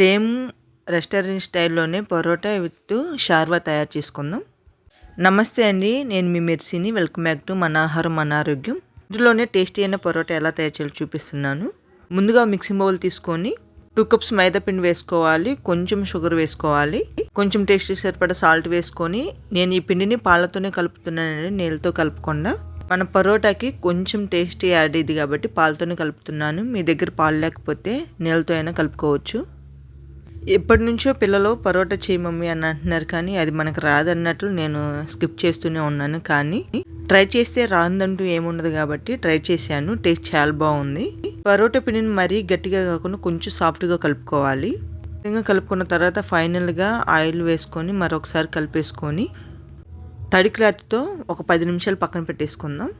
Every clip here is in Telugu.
సేమ్ రెస్టారెంట్ స్టైల్లోనే పరోటా విత్ షార్వా తయారు చేసుకుందాం. నమస్తే అండి నేను మీ మెర్సీని. వెల్కమ్ బ్యాక్ టు మన ఆహారం మన ఆరోగ్యం. ఇందులోనే టేస్టీ అయిన పరోటా ఎలా తయారు చేయాలో చూపిస్తున్నాను. ముందుగా మిక్సింగ్ బౌల్ తీసుకొని టూ కప్స్ మైదా పిండి వేసుకోవాలి కొంచెం షుగర్ వేసుకోవాలి కొంచెం టేస్ట్ సరిపడా సాల్ట్ వేసుకొని నేను ఈ పిండిని పాలతోనే కలుపుతున్నానండి నీళ్ళతో కలపకుండా. మన పరోటాకి కొంచెం టేస్టీ యాడ్ ఇది కాబట్టి పాలతోనే కలుపుతున్నాను. మీ దగ్గర పాలు లేకపోతే నీళ్ళతో అయినా కలుపుకోవచ్చు. ఎప్పటి నుంచో పిల్లలు పరోటా చేయి మమ్మీ అని అంటున్నారు కానీ అది మనకు రాదన్నట్లు నేను స్కిప్ చేస్తూనే ఉన్నాను. కానీ ట్రై చేస్తే రాందంటూ ఏముండదు కాబట్టి ట్రై చేశాను. టేస్ట్ చాలా బాగుంది. పరోటా పిండిని మరీ గట్టిగా కాకుండా కొంచెం సాఫ్ట్గా కలుపుకోవాలి. విధంగా కలుపుకున్న తర్వాత ఫైనల్గా ఆయిల్ వేసుకొని మరొకసారి కలిపేసుకొని తడి క్లాత్తో ఒక పది నిమిషాలు పక్కన పెట్టేసుకుందాం.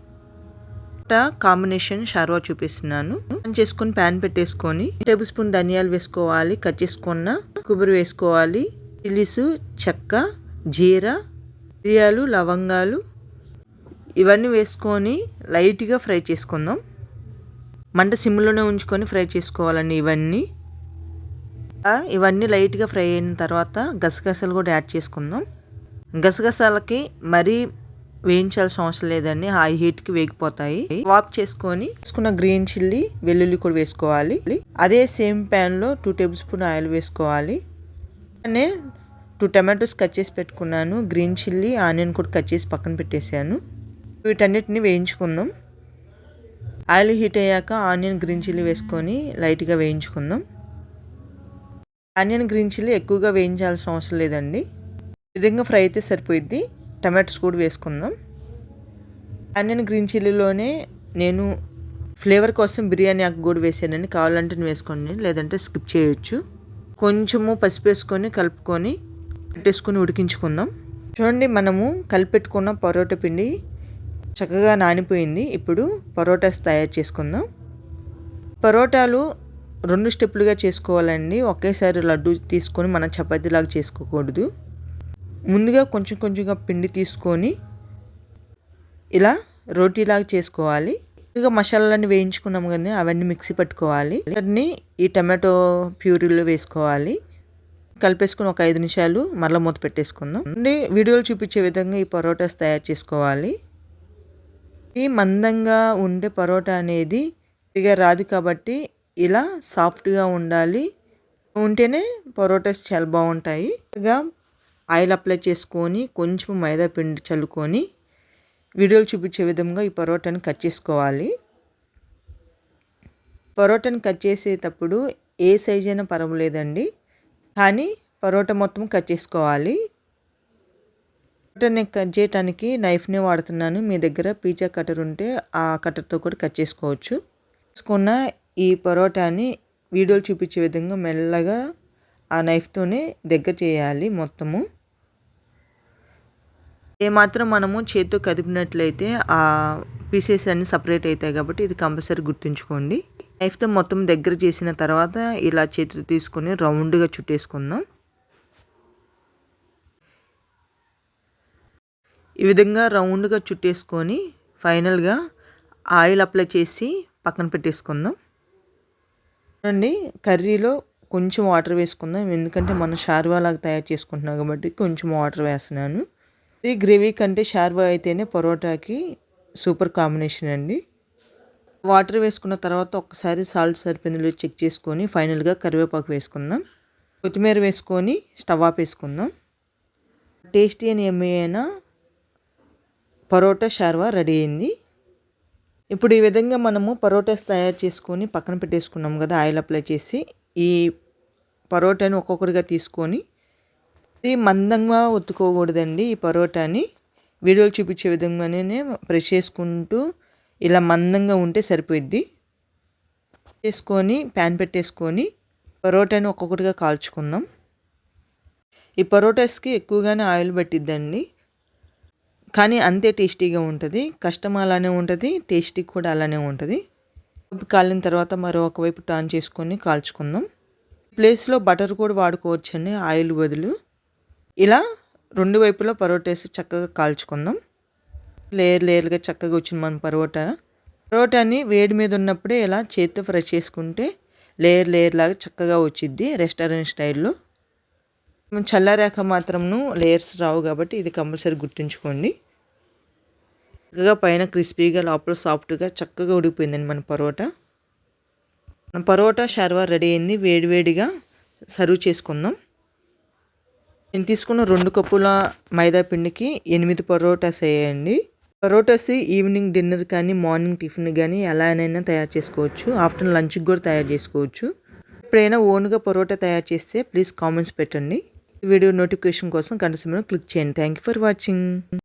కాంబినేషన్ షార్వా చూపిస్తున్నాను. చేసుకొని ప్యాన్ పెట్టేసుకొని టేబుల్ స్పూన్ ధనియాలు వేసుకోవాలి కట్ చేసుకున్న కొబ్బరి వేసుకోవాలి చిల్లీసు చెక్క జీరా మిరియాలు లవంగాలు ఇవన్నీ వేసుకొని లైట్గా ఫ్రై చేసుకుందాం. మంట సిమ్లోనే ఉంచుకొని ఫ్రై చేసుకోవాలండి ఇవన్నీ. ఇవన్నీ లైట్గా ఫ్రై అయిన తర్వాత గసగసాలు కూడా యాడ్ చేసుకుందాం. గసగసాలకి మరీ వేయించాల్సిన అవసరం లేదండి. హై హీట్కి వేగిపోతాయి. వాప్ చేసుకొని వేసుకున్న గ్రీన్ చిల్లీ వెల్లుల్లి కూడా వేసుకోవాలి. అదే సేమ్ ప్యాన్లో టూ టేబుల్ స్పూన్ ఆయిల్ వేసుకోవాలి. అనే టూ టమాటోస్ కట్ చేసి పెట్టుకున్నాను. గ్రీన్ చిల్లీ ఆనియన్ కూడా కట్ చేసి పక్కన పెట్టేశాను. వీటన్నిటిని వేయించుకుందాం. ఆయిల్ హీట్ అయ్యాక ఆనియన్ గ్రీన్ చిల్లీ వేసుకొని లైట్గా వేయించుకుందాం. ఆనియన్ గ్రీన్ చిల్లీ ఎక్కువగా వేయించాల్సిన అవసరం లేదండి. విధంగా ఫ్రై అయితే సరిపోయిద్ది. టమాటోస్ కూడా వేసుకుందాం. ఆనియన్ గ్రీన్ చిల్లీలోనే నేను ఫ్లేవర్ కోసం బిర్యానీ ఆకు కూడా వేసానండి. కావాలంటే వేసుకోండి లేదంటే స్కిప్ చేయొచ్చు. కొంచెము పసుపు వేసుకొని కలుపుకొని పెట్టేసుకొని ఉడికించుకుందాం. చూడండి మనము కలిపెట్టుకున్న పరోటా పిండి చక్కగా నానిపోయింది. ఇప్పుడు పరోటాస్ తయారు చేసుకుందాం. పరోటాలు రెండు స్టెప్పులుగా చేసుకోవాలండి. ఒకేసారి లడ్డు తీసుకొని మనం చపాతీలాగా చేసుకోకూడదు. ముందుగా కొంచెం కొంచెంగా పిండి తీసుకొని ఇలా రోటీలాగా చేసుకోవాలి. ఇక మసాలాలన్నీ వేయించుకున్నాము కానీ అవన్నీ మిక్సీ పట్టుకోవాలి. వాటిని ఈ టమాటో ప్యూరీలో వేసుకోవాలి. కలిపేసుకుని ఒక ఐదు నిమిషాలు మళ్ళీ మూత పెట్టేసుకుందాం. అండి వీడియోలు చూపించే విధంగా ఈ పరోటాస్ తయారు చేసుకోవాలి. ఈ మందంగా ఉండే పరోటా అనేది ఇక రాదు కాబట్టి ఇలా సాఫ్ట్గా ఉండాలి. ఉంటేనే పరోటాస్ చాలా బాగుంటాయి. ఇక ఆయిల్ అప్లై చేసుకొని కొంచెం మైదా పిండి చల్లుకొని వీడియోలు చూపించే విధంగా ఈ పరోటాని కట్ చేసుకోవాలి. పరోటాని కట్ చేసేటప్పుడు ఏ సైజ్ అయినా పర్వాలేదండి. కానీ పరోటా మొత్తం కట్ చేసుకోవాలి. పరోటాని కట్ చేయడానికి నైఫ్నే వాడుతున్నాను. మీ దగ్గర పీచా కటర్ ఉంటే ఆ కట్టర్తో కూడా కట్ చేసుకోవచ్చు. తీసుకున్న ఈ పరోటాని వీడియోలు చూపించే విధంగా మెల్లగా ఆ నైఫ్తోనే దగ్గర చేయాలి మొత్తము. ఏమాత్రం మనము చేతితో కదిపినట్లయితే ఆ పీసెస్ అన్ని సపరేట్ అవుతాయి కాబట్టి ఇది కంపల్సరీ గుర్తుంచుకోండి. నైఫ్తో మొత్తం దగ్గర చేసిన తర్వాత ఇలా చేతితో తీసుకొని రౌండ్గా చుట్టేసుకుందాం. ఈ విధంగా రౌండ్గా చుట్టేసుకొని ఫైనల్గా ఆయిల్ అప్లై చేసి పక్కన పెట్టేసుకుందాం. చూడండి కర్రీలో కొంచెం వాటర్ వేసుకుందాం. ఎందుకంటే మనం షార్వా లాగా తయారు చేసుకుంటున్నాం కాబట్టి కొంచెం వాటర్ వేస్తున్నాను. ఈ గ్రేవీ కంటే షార్వా అయితేనే పరోటాకి సూపర్ కాంబినేషన్ అండి. వాటర్ వేసుకున్న తర్వాత ఒకసారి సాల్ట్ సరిపోయిందో చెక్ చేసుకొని ఫైనల్గా కరివేపాకు వేసుకుందాం. కొత్తిమీర వేసుకొని స్టవ్ ఆఫ్ వేసుకుందాం. టేస్టీ అని ఏమి అయినా పరోటా షార్వా రెడీ అయింది. ఇప్పుడు ఈ విధంగా మనము పరోటాస్ తయారు చేసుకొని పక్కన పెట్టేసుకున్నాం కదా ఆయిల్ అప్లై చేసి ఈ పరోటాను ఒక్కొక్కటిగా తీసుకొని ఇది మందంగా ఒత్తుకోకూడదండి ఈ పరోటాని. వీడియోలు చూపించే విధంగానే ప్రెస్ చేసుకుంటూ ఇలా మందంగా ఉంటే సరిపోయిద్ది. చేసుకొని ప్యాన్ పెట్టేసుకొని పరోటాని ఒక్కొక్కటిగా కాల్చుకుందాం. ఈ పరోటాస్కి ఎక్కువగానే ఆయిల్ పట్టిద్దండి. కానీ అంతే టేస్టీగా ఉంటుంది. కష్టం అలానే ఉంటుంది టేస్టీ కూడా అలానే ఉంటుంది. కాలిన తర్వాత మరో ఒకవైపు టర్న్ చేసుకొని కాల్చుకుందాం. ప్లేస్లో బటర్ కూడా వాడుకోవచ్చండి ఆయిల్ బదులు. ఇలా రెండు వైపులా పరోటా వేసి చక్కగా కాల్చుకుందాం. లేయర్ లేయర్గా చక్కగా వచ్చింది మన పరోటా. పరోటాని వేడి మీద ఉన్నప్పుడే ఇలా చేతితో ఫ్రై చేసుకుంటే లేయర్ లేయర్ లాగా చక్కగా వచ్చిద్ది రెస్టారెంట్ స్టైల్లో. చల్లారాక మాత్రము లేయర్స్ రావు కాబట్టి ఇది కంపల్సరీ గుర్తుంచుకోండి. చక్కగా పైన క్రిస్పీగా లోపల సాఫ్ట్గా చక్కగా ఉడికిపోయిందండి మన పరోటా. మన పరోటా షర్వా రెడీ అయింది. వేడివేడిగా సర్వ్ చేసుకుందాం. నేను తీసుకున్న రెండు కప్పుల మైదా పిండికి ఎనిమిది పరోటాస్ వేయండి. పరోటాస్ ఈవినింగ్ డిన్నర్ కానీ మార్నింగ్ టిఫిన్ కానీ ఎలానైనా తయారు చేసుకోవచ్చు. ఆఫ్టర్నూన్ లంచ్కి కూడా తయారు చేసుకోవచ్చు. ఎప్పుడైనా ఓన్గా పరోటా తయారు చేస్తే ప్లీజ్ కామెంట్స్ పెట్టండి. వీడియో నోటిఫికేషన్ కోసం గంట క్లిక్ చేయండి. Thank you for watching.